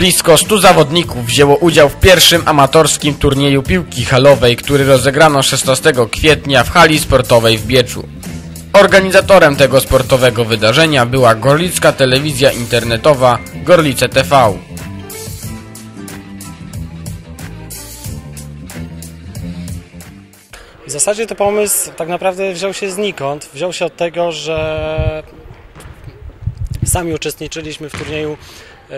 Blisko 100 zawodników wzięło udział w pierwszym amatorskim turnieju piłki halowej, który rozegrano 16 kwietnia w hali sportowej w Bieczu. Organizatorem tego sportowego wydarzenia była Gorlicka Telewizja Internetowa Gorlice TV. W zasadzie to pomysł tak naprawdę wziął się znikąd. Wziął się od tego, że sami uczestniczyliśmy w turnieju,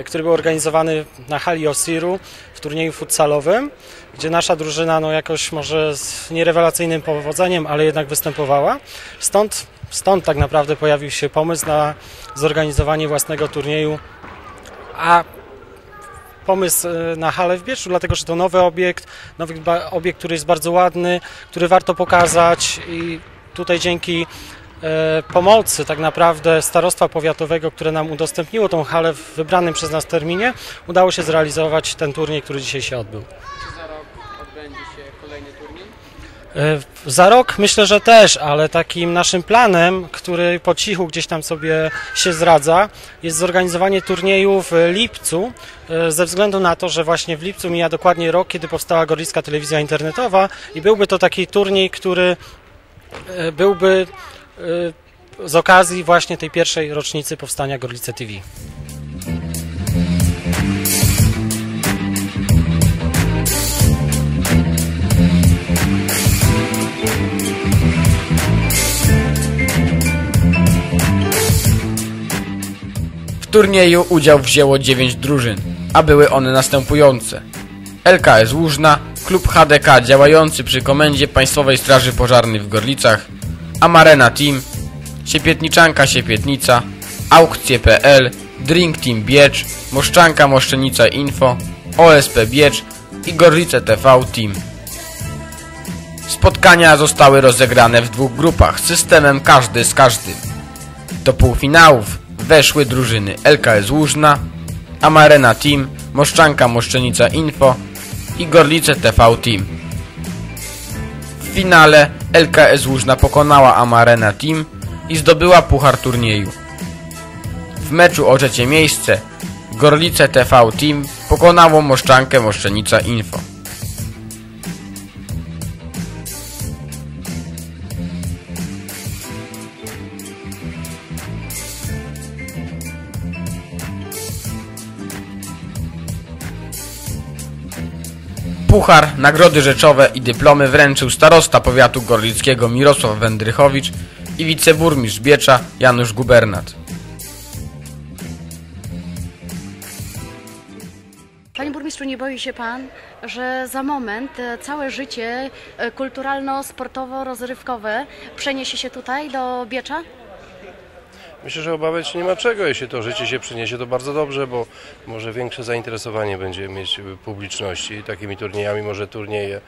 który był organizowany na hali Osiru, w turnieju futsalowym, gdzie nasza drużyna no jakoś może z nierewelacyjnym powodzeniem, ale jednak występowała. Stąd, stąd tak naprawdę pojawił się pomysł na zorganizowanie własnego turnieju, a pomysł e, na halę w Bieczu, dlatego że to nowy obiekt, nowy obiekt, który jest bardzo ładny, który warto pokazać i tutaj dzięki e, pomocy tak naprawdę starostwa powiatowego, które nam udostępniło tą halę w wybranym przez nas terminie, udało się zrealizować ten turniej, który dzisiaj się odbył. Czy za rok odbędzie się kolejny turniej? E, Za rok myślę, że też, ale takim naszym planem, który po cichu gdzieś tam sobie się zdradza, jest zorganizowanie turnieju w lipcu, e, ze względu na to, że właśnie w lipcu mija dokładnie rok, kiedy powstała Gorlicka Telewizja Internetowa i byłby to taki turniej, który e, byłby e, z okazji właśnie tej pierwszej rocznicy powstania Gorlice TV. W turnieju udział wzięło 9 drużyn, a były one następujące. LKS Łużna, klub HDK działający przy Komendzie Państwowej Straży Pożarnej w Gorlicach, Amarena Team, Siepietniczanka Siepietnica, Aukcje.pl, Drink Team Biecz, Moszczanka Moszczenica Info, OSP Biecz i Gorlice TV Team. Spotkania zostały rozegrane w dwóch grupach systemem każdy z każdym. Do półfinałów weszły drużyny LKS Łużna, Amarena Team, Moszczanka Moszczenica Info i Gorlice TV Team. W finale LKS Łużna pokonała Amarena Team i zdobyła puchar turnieju. W meczu o trzecie miejsce Gorlice TV Team pokonało Moszczankę Moszczenica Info. Puchar, nagrody rzeczowe i dyplomy wręczył starosta powiatu gorlickiego Mirosław Wędrychowicz i wiceburmistrz Biecza Janusz Gubernat. Panie burmistrzu, nie boi się pan, że za moment e, całe życie e, kulturalno-sportowo-rozrywkowe przeniesie się tutaj do Biecza? Myślę, że obawiać się nie ma czego. Jeśli to życie się przyniesie, to bardzo dobrze, bo może większe zainteresowanie będzie mieć publiczności takimi turniejami. Może turnieje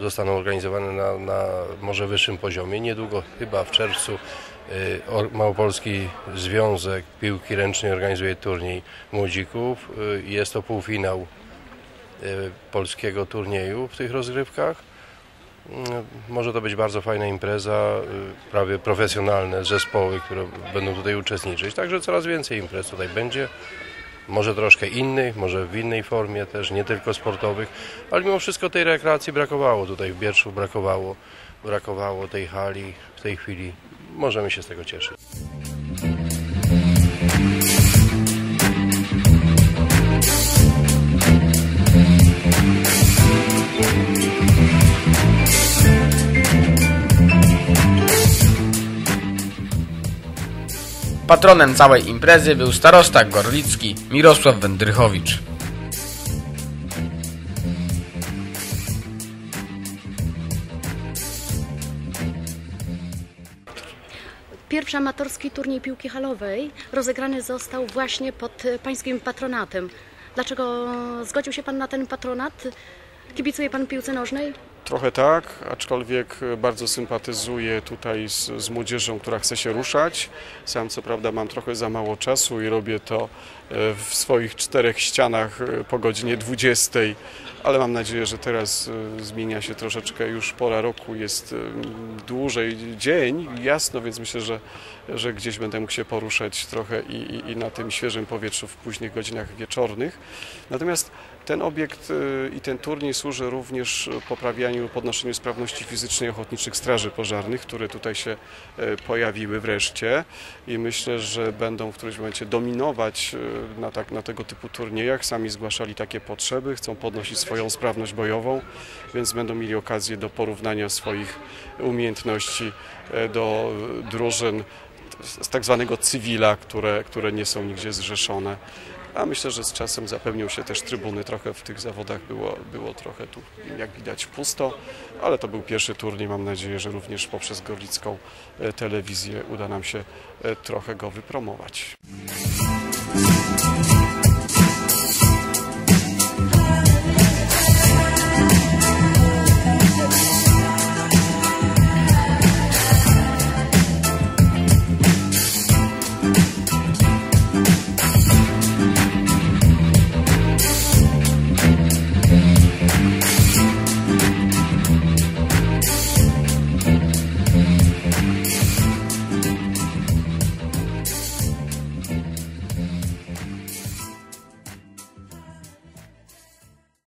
zostaną organizowane na, na może wyższym poziomie. Niedługo, chyba w czerwcu, y, Małopolski Związek Piłki Ręcznej organizuje turniej młodzików. Y, Jest to półfinał y, polskiego turnieju w tych rozgrywkach. Mm, Może to być bardzo fajna impreza, y, prawie profesjonalne zespoły, które będą tutaj uczestniczyć. Także coraz więcej imprez tutaj będzie. Może troszkę innych, może w innej formie też, nie tylko sportowych, ale mimo wszystko tej rekreacji brakowało tutaj w Bierszu, brakowało, brakowało tej hali w tej chwili. Możemy się z tego cieszyć. Patronem całej imprezy był starosta gorlicki Mirosław Wędrychowicz. Pierwszy amatorski turniej piłki halowej rozegrany został właśnie pod pańskim patronatem. Dlaczego zgodził się pan na ten patronat? Kibicuje pan piłce nożnej? Trochę tak, aczkolwiek bardzo sympatyzuję tutaj z, z młodzieżą, która chce się ruszać. Sam co prawda mam trochę za mało czasu i robię to e, w swoich czterech ścianach e, po godzinie 20, ale mam nadzieję, że teraz e, zmienia się troszeczkę już pora roku, jest dłużej dzień, jasno, więc myślę, że, że gdzieś będę mógł się poruszać trochę i, i, i na tym świeżym powietrzu w późnych godzinach wieczornych. Natomiast ten obiekt y, i ten turniej służy również poprawianiu, podnoszeniu sprawności fizycznej ochotniczych straży pożarnych, które tutaj się y, pojawiły wreszcie i myślę, że będą w którymś momencie dominować y, na, tak, na tego typu turniejach. Sami zgłaszali takie potrzeby, chcą podnosić swoją sprawność bojową, więc będą mieli okazję do porównania swoich umiejętności do drużyn z tak zwanego cywila, które, które nie są nigdzie zrzeszone. A myślę, że z czasem zapewnią się też trybuny. Trochę w tych zawodach było, było trochę tu, jak widać, pusto, ale to był pierwszy turniej. Mam nadzieję, że również poprzez gorlicką e, telewizję uda nam się e, trochę go wypromować.